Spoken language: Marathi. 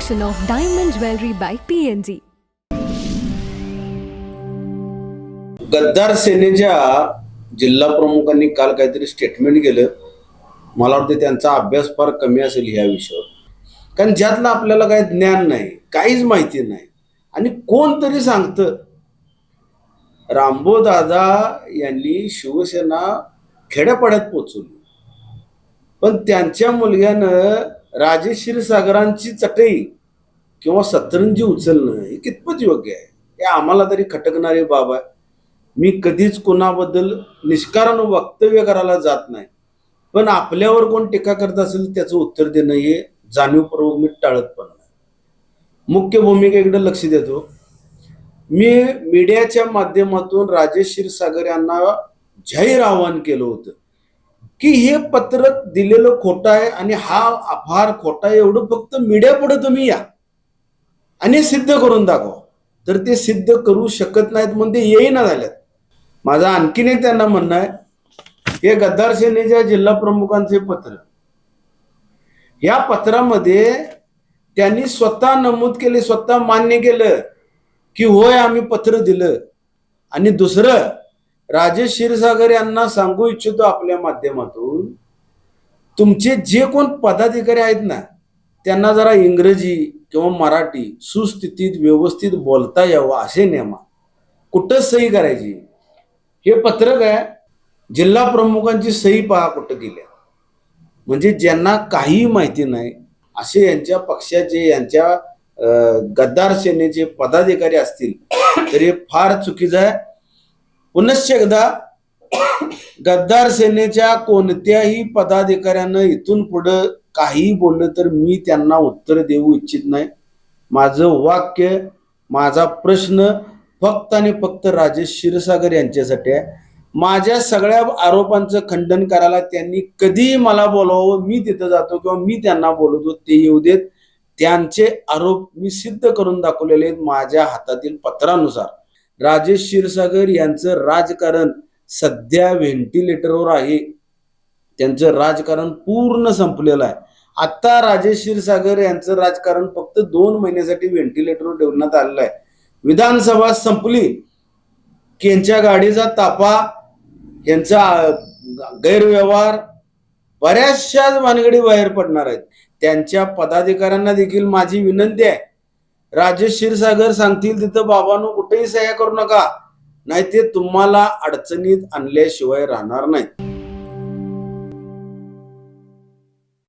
collection of diamond jewelry by PNG. गद्दार सेनेच्या जिल्हा प्रमुखांनी काल काहीतरी स्टेटमेंट केलं. मला वाटतं त्यांचा अभ्यास फार कमी असेल ह्या विषयावर. कारण ज्यातलं आपल्याला काही ज्ञान नाही काहीच माहिती नाही आणि कोणतरी सांगतं. रामबो दादा यांनी शिवसेना खेड्यापाड्यात पोचवली. पण त्यांच्या मुलग्यानं राजेश क्षीरसागरांची चटई किंवा सतरंजी उचलणं हे कितपत योग्य आहे? हे आम्हाला तरी खटकणारी बाब आहे. मी कधीच कोणाबद्दल निष्कारण वक्तव्य करायला जात नाही. पण आपल्यावर कोण टीका करत असेल त्याचं उत्तर देणं हे जाणीवपूर्वक मी टाळत पण नाही. मुख्य भूमिकेकडे लक्ष देतो. मी मीडियाच्या माध्यमातून राजेश क्षीरसागर यांना जाहीर आवाहन केलं होतं की हे पत्र दिलेलं खोटं आहे आणि हा आभार खोटा आहे एवढं फक्त मीडिया पुढे तुम्ही या. आणि सिद्ध करून दाखवा. तर ते सिद्ध करू शकत नाहीत म्हणजे येईना झाल्यात माझं आणखीन एक त्यांना म्हणणं आहे हे गद्दार सेनेच्या जिल्हा प्रमुखांचे पत्र. या पत्रामध्ये त्यांनी स्वतः नमूद केले स्वतः मान्य केलं की होय आम्ही पत्र दिलं. आणि दुसरं राजेश क्षीरसागर यांना सांगू इच्छितो आपल्या माध्यमातून तुमचे जे कोण पदाधिकारी आहेत ना त्यांना जरा इंग्रजी किंवा मराठी सुस्थितीत व्यवस्थित बोलता यावं असे नेमा. कुठं सही करायची? हे पत्रक आहे जिल्हा प्रमुखांची सही पहा कुठं गेल्या म्हणजे ज्यांना काही माहिती नाही असे यांच्या पक्षाचे यांच्या गद्दार सेनेचे पदाधिकारी असतील तर हे फार चुकीचं आहे. पुनश्च एकदा गद्दार सेनेच्या कोणत्याही पदाधिकाऱ्यानं इथून पुढं काही बोललं तर मी त्यांना उत्तर देऊ इच्छित नाही. माझं वाक्य माझा प्रश्न फक्त आणि फक्त राजेश क्षीरसागर यांच्यासाठी आहे. माझ्या सगळ्या आरोपांचं खंडन करायला त्यांनी कधीही मला बोलावं मी तिथं जातो किंवा मी त्यांना बोलवतो ते येऊ देत. त्यांचे आरोप मी सिद्ध करून दाखवलेले आहेत माझ्या हातातील पत्रानुसार. राजेश क्षीरसागर यांचं राजकारण सध्या व्हेंटिलेटरवर आहे. त्यांचं राजकारण पूर्ण संपलेलं आहे. आत्ता राजेश क्षीरसागर यांचं राजकारण फक्त दोन महिन्यासाठी व्हेंटिलेटरवर ठेवण्यात आलेलं आहे. विधानसभा संपली की यांच्या गाडीचा तापा यांचा गैरव्यवहार बऱ्याचशाच भानगडी बाहेर पडणार आहेत. त्यांच्या पदाधिकाऱ्यांना देखील माझी विनंती आहे. राजेश क्षीरसागर सांगतील तिथं बाबांनो कुठेही सह्या करू नका. नाही ते तुम्हाला अडचणीत आणल्याशिवाय राहणार नाही.